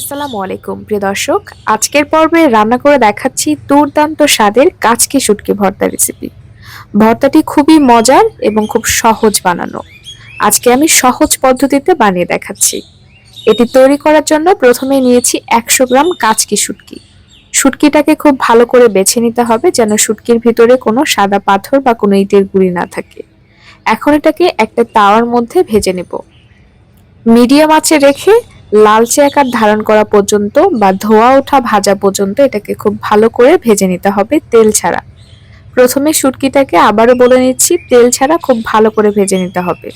আসসালামু আলাইকুম, প্রিয় দর্শক। আজকের পর্বে রান্না করে দেখাচ্ছি দুর্দান্ত স্বাদের কাচকি শুটকি ভর্তা রেসিপি ভর্তাটি খুবই মজার এবং খুব সহজ বানানো। আজকে আমি সহজ পদ্ধতিতে বানিয়ে দেখাচ্ছি। এটি তৈরি করার জন্য প্রথমে নিয়েছি একশো গ্রাম কাচকি শুটকি। শুটকিটাকে খুব ভালো করে বেছে নিতে হবে যেন শুটকির ভিতরে কোনো সাদা পাথর বা কোনো ইটের গুঁড়ি না থাকে। এখন এটাকে একটা তাওয়ার মধ্যে ভেজে নেব। মিডিয়াম আঁচে রেখে লালচে আকার ধারণ করা পর্যন্ত বা ধোয়া ওঠা ভাজা পর্যন্ত এটাকে খুব ভালো করে ভেজে নিতে হবে তেল ছাড়া। প্রথমে শুটকিটাকে আবারও বলে নিচ্ছি, তেল ছাড়া খুব ভালো করে ভেজে নিতে হবে।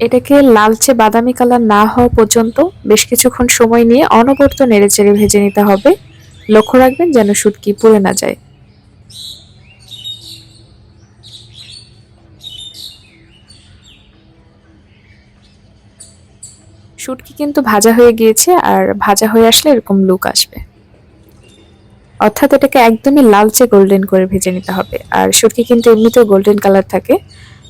এটাকে লালচে বাদামি কালার না হওয়া পর্যন্ত বেশ কিছুক্ষণ সময় নিয়ে অনবরত নেড়েচেড়ে ভেজে নিতে হবে। লক্ষ্য রাখবেন যেন শুটকি পুড়ে না যায়। শুটকি কিন্তু ভাজা হয়ে গিয়েছে আর ভাজা হয়ে আসলে এরকম লুক আসবে। অর্থাৎ এটাকে একদমই লালচে গোল্ডেন করে ভেজে নিতে হবে। আর শুটকি কিন্তু এমনিতেও গোল্ডেন কালার থাকে।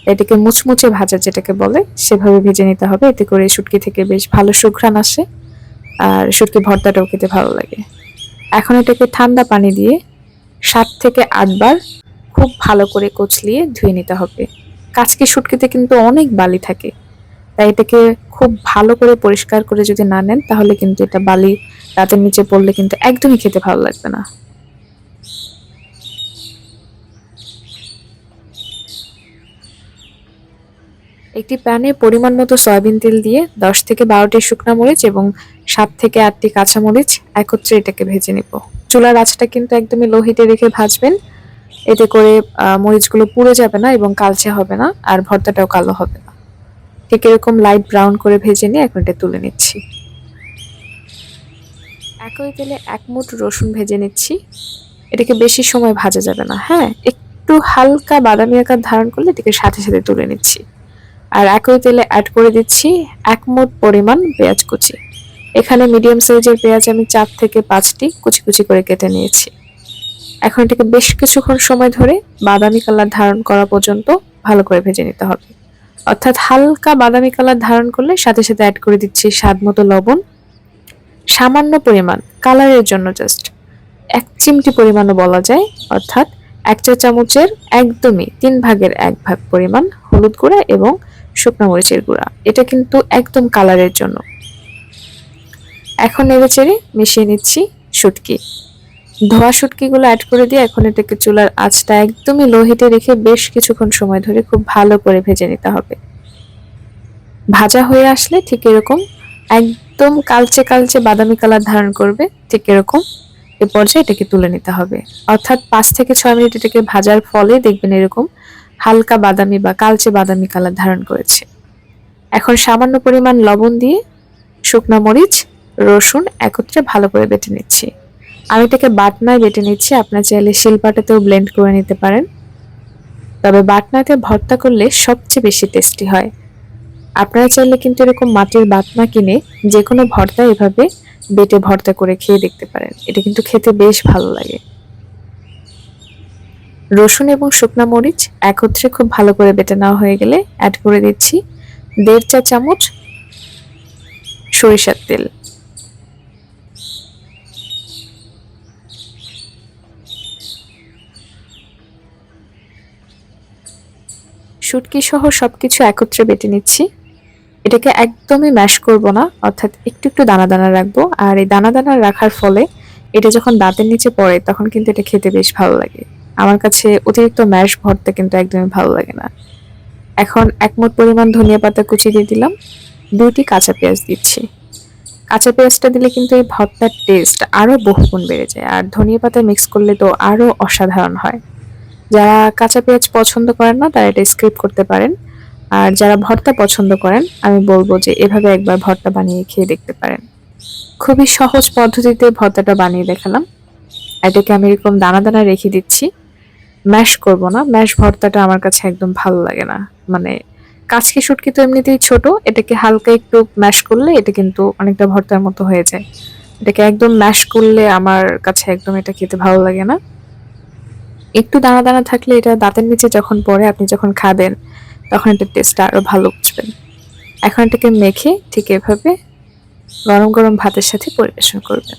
এটাকে মুচমুচে ভাজা যেটাকে বলে, সেভাবে ভেজে নিতে হবে। এতে করে শুটকি থেকে বেশ ভালো সুঘ্রাণ আসে আর শুটকি ভর্তাটাও খেতে ভালো লাগে। এখন এটাকে ঠান্ডা পানি দিয়ে সাত থেকে আটবার খুব ভালো করে কচলিয়ে ধুয়ে নিতে হবে। কাচকি শুটকিতে কিন্তু অনেক বালি থাকে। তাই এটাকে খুব ভালো করে পরিষ্কার করে যদি না নেন, তাহলে কিন্তু এটা বালি রাতের নিচে পড়লে কিন্তু একদমই খেতে ভালো লাগবে না। একটি প্যানে পরিমাণ মতো সয়াবিন তেল দিয়ে দশ থেকে বারোটি শুকনো মরিচ এবং সাত থেকে আটটি কাঁচামরিচ একত্রে এটাকে ভেজে নিব। চুলার আঁচটা কিন্তু একদমই লো হিটে রেখে ভাজবেন। এতে করে মরিচগুলো পুড়ে যাবে না এবং কালচে হবে না, আর ভর্তাটাও কালো হবে না। ঠিক এরকম লাইট ব্রাউন করে ভেজে নিয়ে এখন এটা তুলে নিচ্ছি। একই তেলে এক মুঠ রসুন ভেজে নিচ্ছি। এটাকে বেশি সময় ভাজা যাবে না হ্যাঁ? একটু হালকা বাদামি আকার ধারণ করলে এটাকে সাথে সাথে তুলে নিচ্ছি। আর একই তেলে অ্যাড করে দিচ্ছি এক মুঠ পরিমাণ পেঁয়াজ কুচি। এখানে মিডিয়াম সাইজের পেঁয়াজ আমি চার থেকে পাঁচটি কুচি কুচি করে কেটে নিয়েছি। এখন এটাকে বেশ কিছুক্ষণ সময় ধরে বাদামি কালার ধারণ করা পর্যন্ত ভালো করে ভেজে নিতে হবে। অর্থাৎ হালকা বাদামি কালার ধারণ করলে সাথে সাথে অ্যাড করে দিচ্ছি স্বাদ মতো লবণ। সামান্য পরিমাণ কালারের জন্য জাস্ট এক চিমটি পরিমাণও বলা যায়, অর্থাৎ এক চা চামচের একদমই তিন ভাগের এক ভাগ পরিমাণ হলুদ গুঁড়া এবং শুকনো মরিচের গুঁড়া। এটা কিন্তু একদম কালারের জন্য। এখন নেড়ে চেড়ে মিশিয়ে নিচ্ছি শুটকি। ধোয়া শুটকিগুলো অ্যাড করে দিয়ে এখন এটাকে চুলার আঁচটা একদমই লো হিটে রেখে বেশ কিছুক্ষণ সময় ধরে খুব ভালো করে ভেজে নিতে হবে। ভাজা হয়ে আসলে ঠিক এরকম একদম কালচে কালচে বাদামি কালার ধারণ করবে, ঠিক এরকম। এ পর্যায়ে এটাকে তুলে নিতে হবে। অর্থাৎ পাঁচ থেকে ছয় মিনিট এটাকে ভাজার ফলে দেখবেন এরকম হালকা বাদামি বা কালচে বাদামি কালার ধারণ করেছে। এখন সামান্য পরিমাণ লবণ দিয়ে শুকনো মরিচ, রসুন একত্রে ভালো করে বেটে নিচ্ছি। আমি এটাকে বাটনায় বেটে নিচ্ছি, আপনার চাইলে শিলপাটাতেও ব্লেন্ড করে নিতে পারেন। তবে বাটনাতে ভর্তা করলে সবচেয়ে বেশি টেস্টি হয়। আপনারা চাইলে কিন্তু এরকম মাটির বাটনা কিনে যে কোনো ভর্তা এভাবে বেটে ভর্তা করে খেয়ে দেখতে পারেন। এটা কিন্তু খেতে বেশ ভালো লাগে। রসুন এবং শুকনা মরিচ একত্রে খুব ভালো করে বেটে নেওয়া হয়ে গেলে অ্যাড করে দিচ্ছি। দেড় চা চামচ সরিষার তেল। শুটকি সহ সবকিছু একত্রে বেটে নিচ্ছি। এটাকে একদমই ম্যাশ করব না, অর্থাৎ একটু একটু দানা দানা রাখব। আর এই দানা দানা রাখার ফলে এটা যখন দাঁতের নিচে পড়ে, তখন কিন্তু এটা খেতে বেশ ভালো লাগে। আমার কাছে অতিরিক্ত ম্যাশ ভরতে কিন্তু একদমই ভালো লাগে না। এখন এক মোট পরিমাণ ধনিয়া পাতা কুচি দিয়ে দিলাম। দুইটি কাঁচা পেঁয়াজ দিচ্ছি। কাঁচা পেঁয়াজটা দিলে কিন্তু এই ভর্তার টেস্ট আরও বহুগুণ বেড়ে যায়। আর ধনিয়া পাতা মিক্স করলে তো আরও অসাধারণ হয়। যারা কাঁচা পেঁয়াজ পছন্দ করেন না, তারা এটা স্ক্রিপ করতে পারেন। আর যারা ভর্তা পছন্দ করেন, আমি বলব যে এভাবে একবার ভর্তা বানিয়ে খেয়ে দেখতে পারেন। খুবই সহজ পদ্ধতিতে ভর্তাটা বানিয়ে দেখালাম। এটাকে আমি এরকম দানা দানা রেখে দিচ্ছি। ম্যাশ করব না, ম্যাশ ভর্তাটা আমার কাছে একদম ভালো লাগে না। মানে কাচকি শুটকি তো এমনিতেই ছোট, এটাকে হালকা একটু ম্যাশ করলে এটা কিন্তু অনেকটা ভর্তার মতো হয়ে যায়। এটাকে একদম ম্যাশ করলে আমার কাছে একদম এটা খেতে ভালো লাগে না। একটু দানা দানা থাকলে এটা দাঁতের নিচে যখন পড়ে, আপনি যখন খাবেন, তখন এটার টেস্টটা আরও ভালো বুঝবেন। এখন এটাকে মেখে ঠিক এভাবে গরম গরম ভাতের সাথে পরিবেশন করবেন।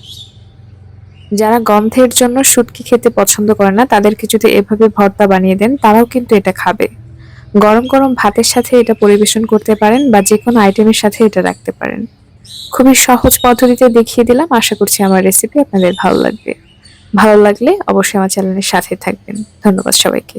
যারা গন্ধের জন্য শুটকি খেতে পছন্দ করে না, তাদেরকে যদি এভাবে ভর্তা বানিয়ে দেন, তারাও কিন্তু এটা খাবে। গরম গরম ভাতের সাথে এটা পরিবেশন করতে পারেন বা যে কোনো আইটেমের সাথে এটা রাখতে পারেন। খুবই সহজ পদ্ধতিতে দেখিয়ে দিলাম। আশা করছি আমার রেসিপি আপনাদের ভালো লাগবে। ভালো লাগলে অবশ্যই আমার চ্যানেলের সাথে থাকবেন। ধন্যবাদ সবাইকে।